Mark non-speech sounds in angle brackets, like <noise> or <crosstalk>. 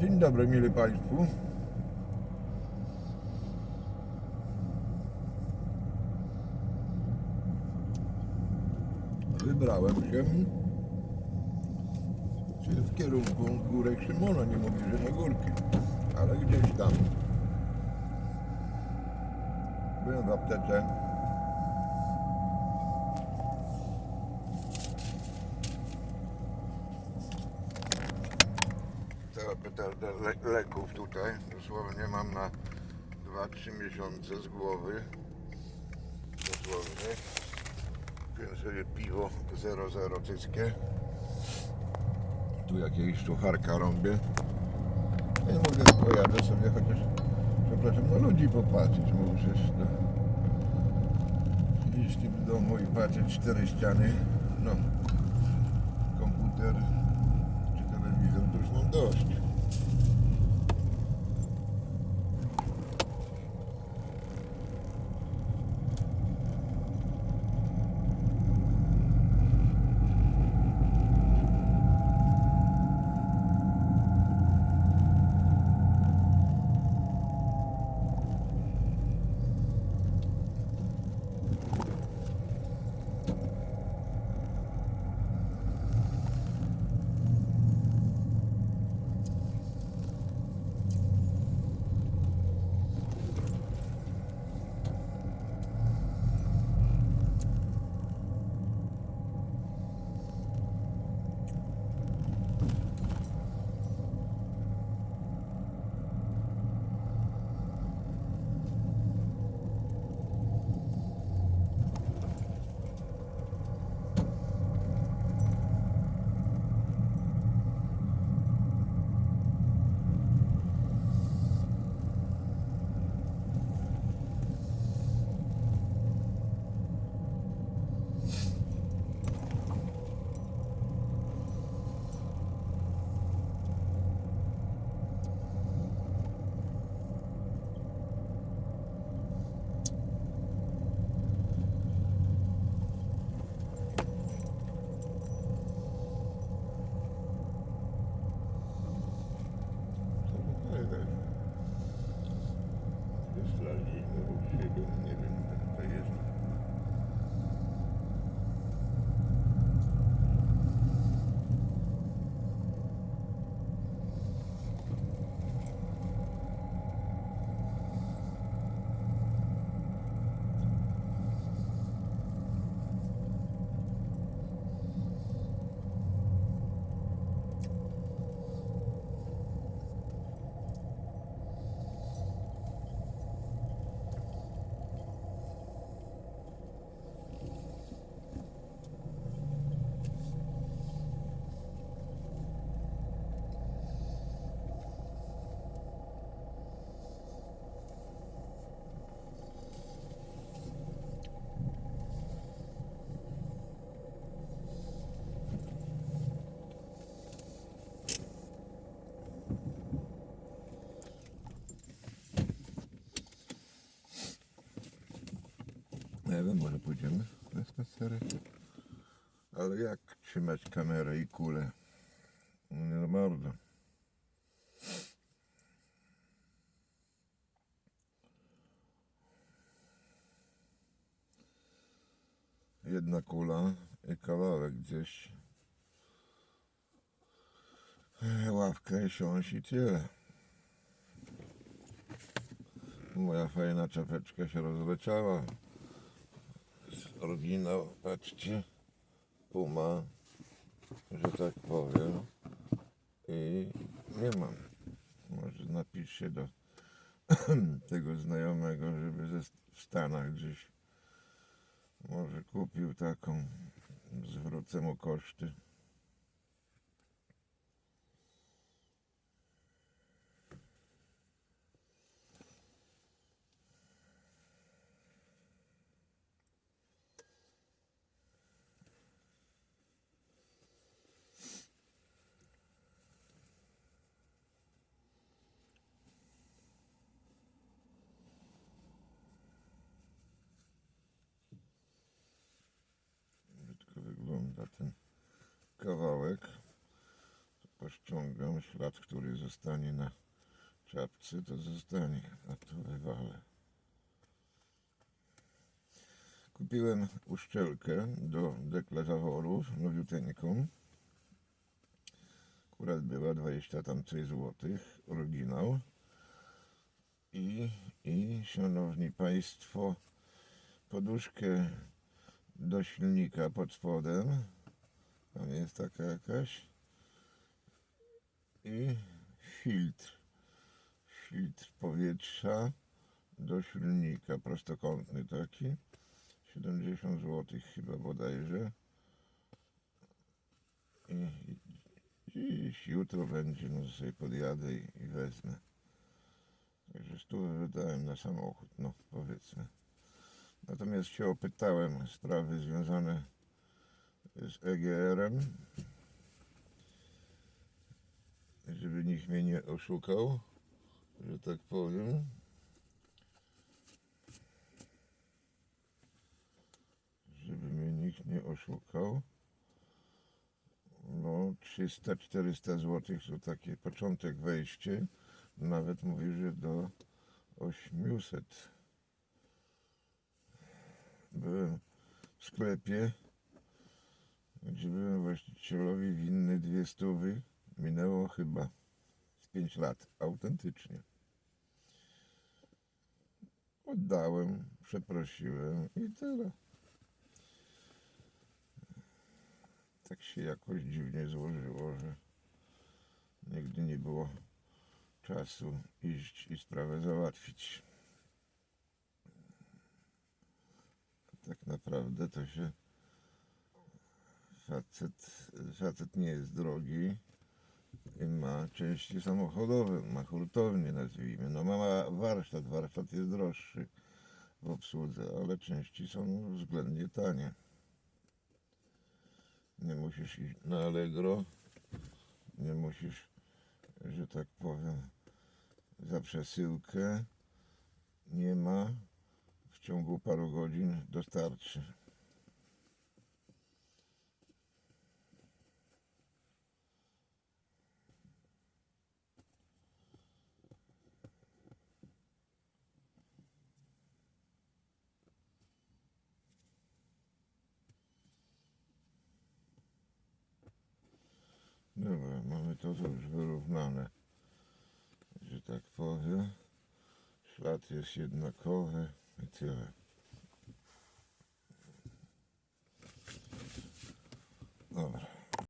Dzień dobry, mili Państwu. Wybrałem się w kierunku górek Szymona, nie mówię, że na górki, ale gdzieś tam. Byłem w aptece. Leków tutaj. Dosłownie mam na 2-3 miesiące z głowy. Dosłownie. Kupiłem sobie piwo 00 cyskie. Tu jakieś sucharka rąbię. Ja mówię, pojadę sobie chociaż, przepraszam, na ludzi popatrzeć, bo no, siedzieć w domu i patrzeć cztery ściany, no, komputer czy telewizor, to już mam dość. 4. Ale jak trzymać kamerę i kulę? No nie za bardzo. Jedna kula i kawałek gdzieś. Ławkę i siąść i tyle. Moja fajna czapeczka się rozleciała oryginał, patrzcie, Puma, że tak powiem i nie mam. Może napiszcie do <clears throat> tego znajomego, żeby ze, w Stanach gdzieś może kupił taką, zwrócę mu koszty. Wygląda ten kawałek. pościągam ślad, który zostanie na czapce, to zostanie, a to wywalę. Kupiłem uszczelkę do dekla zaworów, nowiuteńką. Akurat była 20 tam coś złotych, oryginał. I, I, szanowni państwo, poduszkę do silnika pod spodem. Tam jest taka jakaś. I filtr. Filtr powietrza do silnika, prostokątny taki. 70 zł chyba bodajże. I, i jutro będzie, no to sobie podjadę i, i wezmę. Także stówę wydałem na samochód, no powiedzmy. Natomiast się opytałem sprawy związane z EGR-em, żeby nikt mnie nie oszukał, że tak powiem. Żeby mnie nikt nie oszukał. No 300-400 zł to taki początek wejście. Nawet mówi, że do 800. Byłem w sklepie, gdzie byłem właścicielowi winny dwie stówy. Minęło chyba z 5 lat, autentycznie. Oddałem, przeprosiłem i tyle. Tak się jakoś dziwnie złożyło, że nigdy nie było czasu iść i sprawę załatwić. Tak naprawdę to się facet, facet nie jest drogi i ma części samochodowe, ma hurtownię nazwijmy. No ma warsztat, warsztat jest droższy w obsłudze, ale części są względnie tanie. Nie musisz iść na Allegro, nie musisz, że tak powiem, za przesyłkę nie ma. W ciągu paru godzin dostarczy. Dobra, mamy to już wyrównane, że tak powiem. Ślad jest jednakowy i tyle.